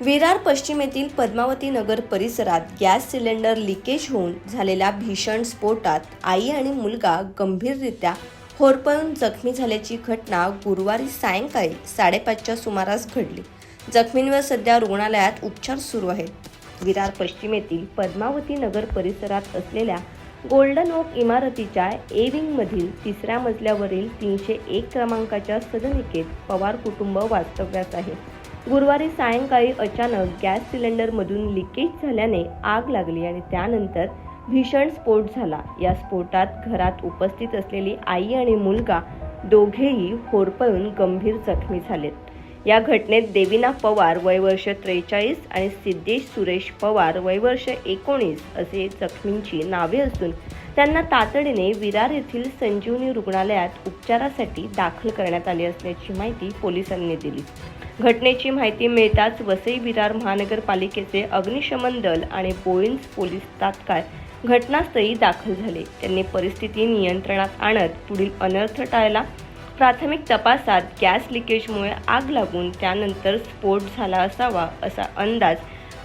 विरार पश्चिम येथील पद्मावती नगर परिसरात गॅस सिलेंडर लिकेज होऊन झालेल्या भीषण स्फोटात आई आणि मुलगा गंभीररित्या होरपळून जखमी झाल्याची घटना गुरुवारी सायंकाळी साडेपाचच्या सुमारास घडली. जखमींवर सध्या रुग्णालयात उपचार सुरू आहेत. विरार पश्चिम येथील पद्मावती नगर परिसरात असलेल्या गोल्डन ओक इमारतीच्या ए विंगमधील तिसऱ्या मजल्यावरील तीनशे एक क्रमांकाच्या सदनिकेत पवार कुटुंब वास्तव्यास आहे. गुरुवारी सायंकाळी अचानक गॅस सिलेंडरमधून लिकेज झाल्याने आग लागली आणि त्यानंतर भीषण स्फोट झाला. या स्फोटात घरात उपस्थित असलेली आई आणि मुलगा दोघेही होरपळून गंभीर जखमी झालेत. या घटनेत देविना पवार वयवर्ष त्रेचाळीस आणि सिद्धेश सुरेश पवार वयवर्ष एकोणीस असे जखमींची नावे असून त्यांना तातडीने विरार येथील संजीवनी रुग्णालयात उपचारासाठी दाखल करण्यात आले असल्याची माहिती पोलिसांनी दिली. घटनेची माहिती मिळताच वसई विरार महानगरपालिकेचे अग्निशमन दल आणि बोईन्स पोलीस तात्काळ घटनास्थळी दाखल झाले. त्यांनी परिस्थिती नियंत्रणात आणत पुढील अनर्थ टाळला. प्राथमिक तपासात गॅस लिकेजमुळे आग लागून त्यानंतर स्फोट झाला असावा असा अंदाज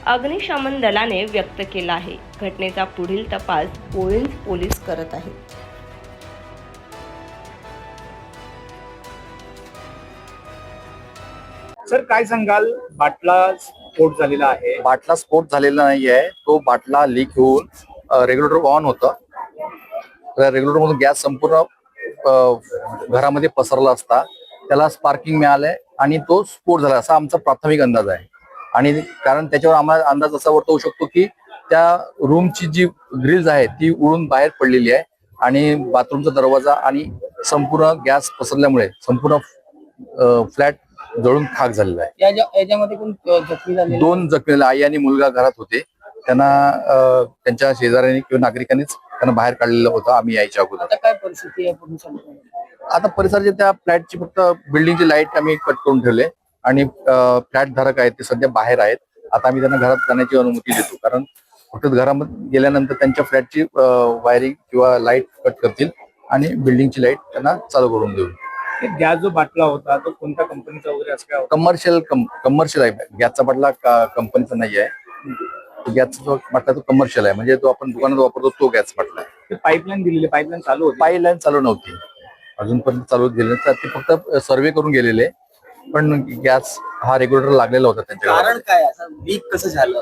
अग्निशमन दलाने व्यक्त केला आहे. घटनेचा पुढील तपास बोईन्स पोलीस करत आहेत. सर काय सांगाल? बाटला स्फोट झालेला आहे. बाटला स्फोट झालेला नाहीये. तो बाटला लीक होऊन रेग्युलेटर ऑन होतं. रेग्युलेटर मधून गॅस संपूर्ण घरामध्ये पसरला असता. त्याला स्पार्किंग मिळालंय आणि तो स्फोट झाला. असा आमचा प्राथमिक अंदाज आहे. आणि कारण त्याच्यावर आम्हाला अंदाज असा वर्तवू शकतो की त्या रूमची जी ग्रिल्स आहे ती उडून बाहेर पडलेली आहे. आणि बाथरूमचा दरवाजा आणि संपूर्ण गॅस पसरल्यामुळे संपूर्ण फ्लॅट जळून खाक झालेला आहे. याच्यामध्ये कोण जखमी झाले दोन जखमी झाले. आई आणि मुलगा घरात होते. त्यांना त्यांच्या शेजाऱ्यांनी किंवा नागरिकांनीच त्यांना बाहेर काढलेलं होतं आम्ही यायच्या अगोदर. आता काय परिस्थिती आहे पूर्ण समुद्रामध्ये? आता परिसराच्या त्या फ्लॅटची फक्त बिल्डिंगची लाइट आम्ही कट करून ठेवले. आणि फ्लॅट धारक आहेत ते सध्या बाहेर आहेत. आता आम्ही त्यांना घरात जाण्याची अनुमती देतो. कारण फक्त घरामध्ये गेल्यानंतर त्यांच्या फ्लॅटची वायरिंग किंवा लाइट कट करतील आणि बिल्डिंगची लाइट त्यांना चालू करून देऊ गॅस जो बाटला होता तो कोणत्या कंपनीचा वगैरे असं काय होता? कमर्शियल कमर्शियल आहे. गॅसचा बाटला कंपनीचा नाही आहे. गॅसचा जो बाटला तो कमर्शियल आहे. म्हणजे तो आपण दुकानात वापरतो तो गॅस बाटला आहे. पाईपलाईन दिलेली पाईपलाईन चालू होती. पाईपलाईन चालू नव्हती. अजूनपर्यंत चालू गेले नाही. तर ते फक्त सर्वे करून गेलेले. पण गॅस हा रेग्युलेटर लागलेला होता त्यांच्या कारण काय? असं लीक कसं झालं?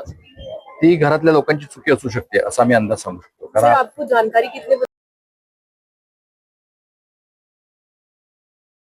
ती घरातल्या लोकांची चुकी असू शकते असा मी अंदाज सांगू शकतो. सर कारण आपको जानकारी कितने